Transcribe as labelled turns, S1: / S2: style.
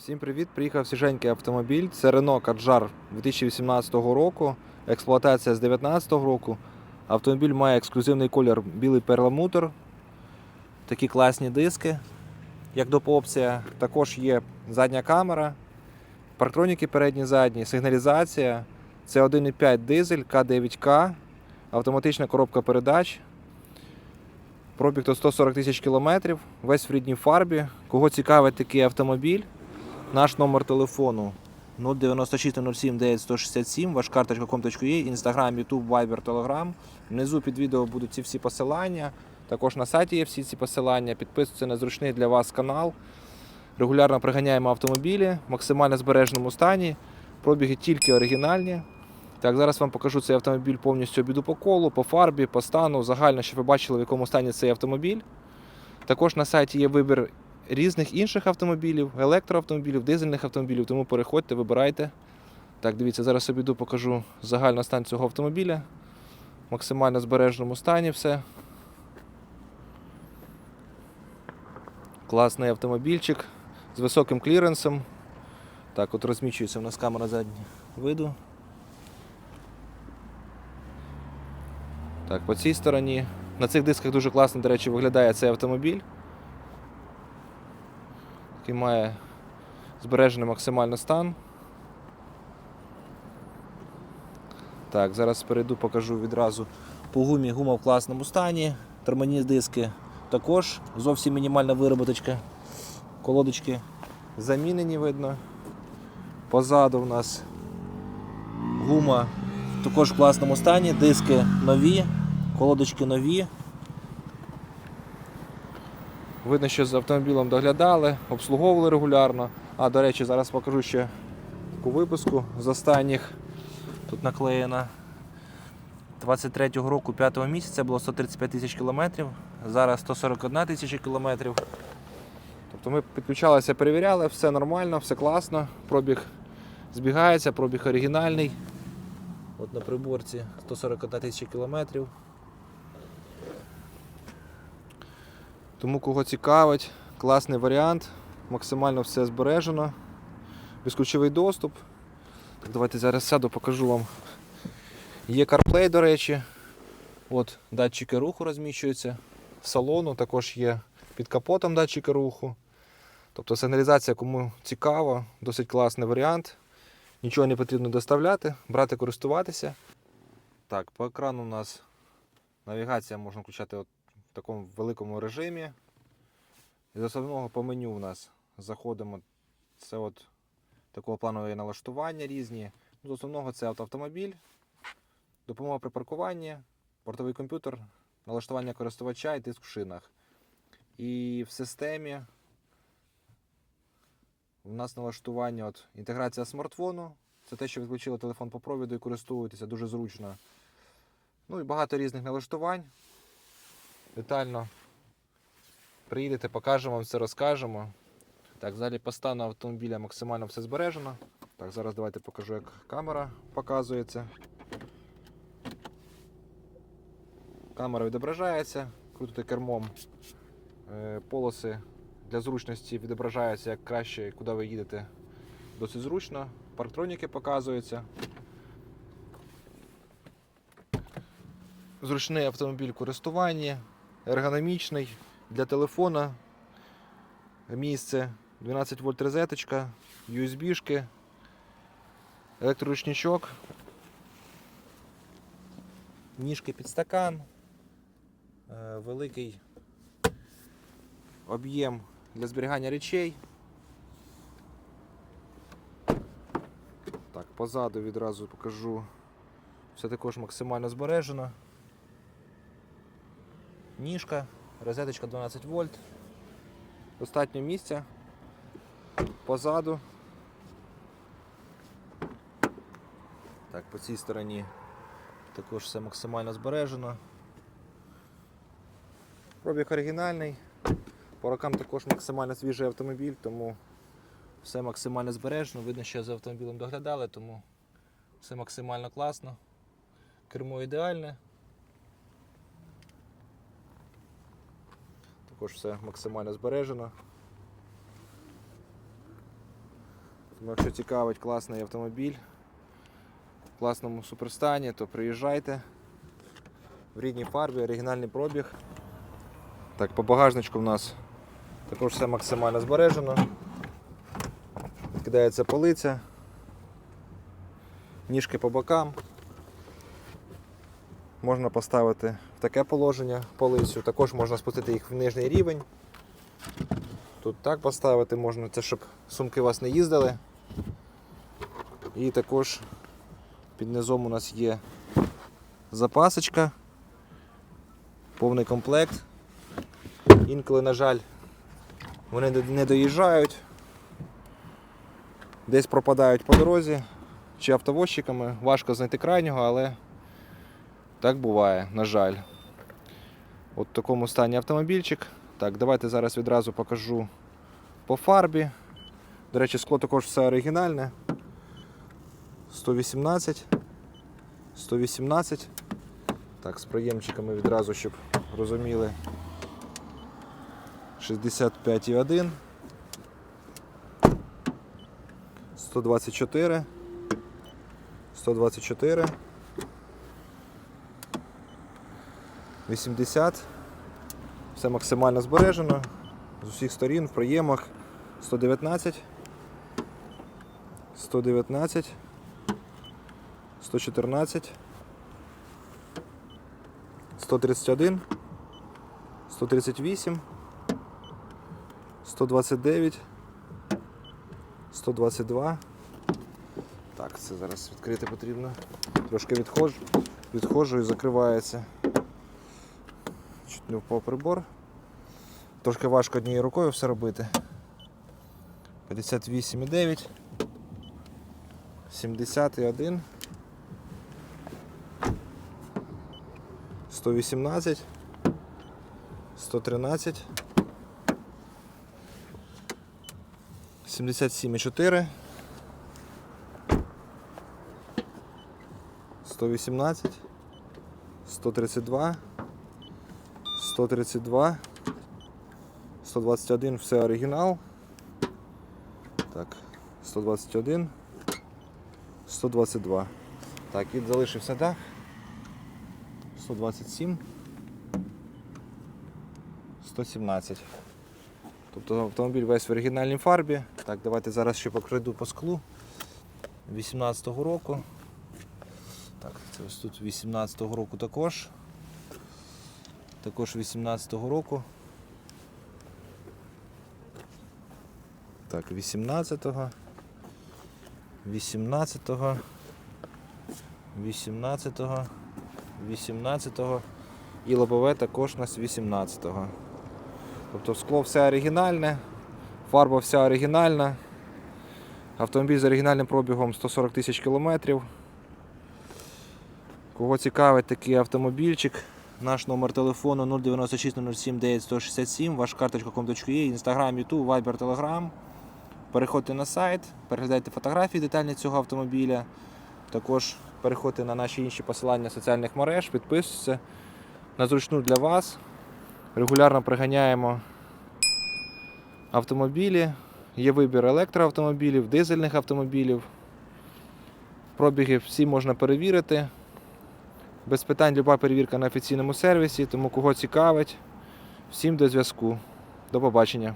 S1: Всім привіт! Приїхав свіженький автомобіль. Це Renault Kadjar 2018 року. Експлуатація з 2019 року. Автомобіль має ексклюзивний колір білий перламутр. Такі класні диски. Як доп. опція, також є задня камера, парктроніки передні задні, сигналізація. Це 1,5 дизель К9К, автоматична коробка передач. Пробіг до 140 тисяч кілометрів, весь в рідній фарбі. Кого цікавить такий автомобіль, наш номер телефону 096 07 9167, ваш карточка.com.ua, Інстаграм, Ютуб, Viber, Telegram. Внизу під відео будуть ці всі посилання. Також на сайті є всі ці посилання. Підписуйтесь на зручний для вас канал. Регулярно приганяємо автомобілі в максимально збереженому стані. Пробіги тільки оригінальні. Так, зараз вам покажу цей автомобіль повністю обіду по колу, по фарбі, по стану, загально, щоб ви бачили, в якому стані цей автомобіль. Також на сайті є вибір різних інших автомобілів, електроавтомобілів, дизельних автомобілів, тому переходьте, вибирайте. Так, дивіться, зараз обіду покажу загальний стан цього автомобіля. В максимально збереженому стані все. Класний автомобільчик з високим кліренсом. Так, от розмічується у нас камера заднього виду. Так, по цій стороні. На цих дисках дуже класно, до речі, виглядає цей автомобіль. Який має збережений максимально стан. Так, зараз перейду, покажу відразу по гумі. Гума в класному стані. Терміні диски також зовсім мінімальна вироботочка. Колодочки замінені видно. Позаду в нас гума також в класному стані, диски нові, колодочки нові. Видно, що з автомобілем доглядали, обслуговували регулярно. А, до речі, зараз покажу ще таку випуску з останніх. Тут наклеєна 23-го року 5-го місяця було 135 тисяч кілометрів, зараз 141 тисяча кілометрів. Тобто ми підключалися, перевіряли, все нормально, все класно, пробіг збігається, пробіг оригінальний. От на приборці 141 тисяча кілометрів. Тому кого цікавить, класний варіант, максимально все збережено, безключовий доступ. Так, давайте зараз сяду, покажу вам. Є CarPlay, до речі. От датчики руху розміщуються. Салону також є під капотом датчики руху. Тобто сигналізація, кому цікаво, досить класний варіант. Нічого не потрібно доставляти, брати, користуватися. Так, по екрану у нас навігація можна включати от в такому великому режимі. З основного по меню у нас заходимо. Це от такого плану є налаштування різні. Ну, З основного це автомобіль, допомога при паркуванні, бортовий комп'ютер, налаштування користувача і тиск в шинах. І в системі у нас налаштування от, інтеграція смартфону. Це те, що відключили телефон по провіду і користуєтеся дуже зручно. Ну і багато різних налаштувань. Детально приїдете, покажемо вам все, розкажемо. Так, взагалі по стану автомобіля максимально все збережено. Так, зараз давайте покажу, як камера показується. Камера відображається, крутите кермом. Е, Полоси для зручності відображаються як краще, куди ви їдете. Досить зручно. Парктроніки показуються. Зручний автомобіль в користуванні, ергономічний для телефона. Місце 12 вольт розеточка, USB-шки, електроручничок, ніжки під стакан, е, великий об'єм для зберігання речей. Так, позаду відразу покажу. Все також максимально збережено. Ніжка, розеточка 12 вольт. Достатньо місця. Позаду. Так, по цій стороні також все максимально збережено. Пробіг оригінальний. По рокам також максимально свіжий автомобіль, тому все максимально збережено. Видно, що за автомобілем доглядали, тому все максимально класно. Кермо ідеальне. Також все максимально збережено. Тому якщо цікавить класний автомобіль в класному суперстані, то приїжджайте в рідній фарбі, оригінальний пробіг. Так, по багажничку в нас також все максимально збережено. Відкидається полиця, ніжки по бокам. Можна поставити в таке положення полицю, також можна спустити їх в нижній рівень. Тут так поставити можна, це щоб сумки у вас не їздили. І також під низом у нас є запасочка, повний комплект. Інколи, на жаль, вони не- доїжджають, десь пропадають по дорозі чи автовозчиками. Важко знайти крайнього, але так буває, на жаль. От в такому стані автомобільчик. Так, давайте зараз відразу покажу по фарбі. До речі, скло також все оригінальне. 118. 118. Так, з проємчиками відразу, щоб розуміли. 65,1. 124. 124. 80. Все максимально збережено. З усіх сторін в проємах 119. 119. 114. 131. 138. 129. 122. Так, це зараз відкрити потрібно. Трошки відходжу, відходжу і закривається. Не впав прибор. Трошки важко однією рукою все робити. 58,9. 71. 118. 113. 77,4. 118. 132. 132. 121 все оригінал. Так, 121. 122. Так, і залишився дах. 127. 117. Тобто автомобіль весь в оригінальній фарбі. Так, давайте зараз ще покриду по склу 18-го року. Так, це ось тут 18-го року також. Також 18-го року. Так, 18-го. 18-го. 18-го. 18-го. І лобове також у нас 18-го. Тобто скло все оригінальне, фарба вся оригінальна. Автомобіль з оригінальним пробігом 140 тисяч кілометрів. Кого цікавить такий автомобільчик, наш номер телефону 096 07 9167, ваш карточка com.ua, Instagram, YouTube, Viber, Telegram. Переходьте на сайт, переглядайте фотографії детальні цього автомобіля. Також переходьте на наші інші посилання соціальних мереж, підписуйтесь на зручну для вас. Регулярно приганяємо автомобілі. Є вибір електроавтомобілів, дизельних автомобілів. Пробіги всі можна перевірити. Без питань люба перевірка на офіційному сервісі, тому кого цікавить. Всім до зв'язку. До побачення.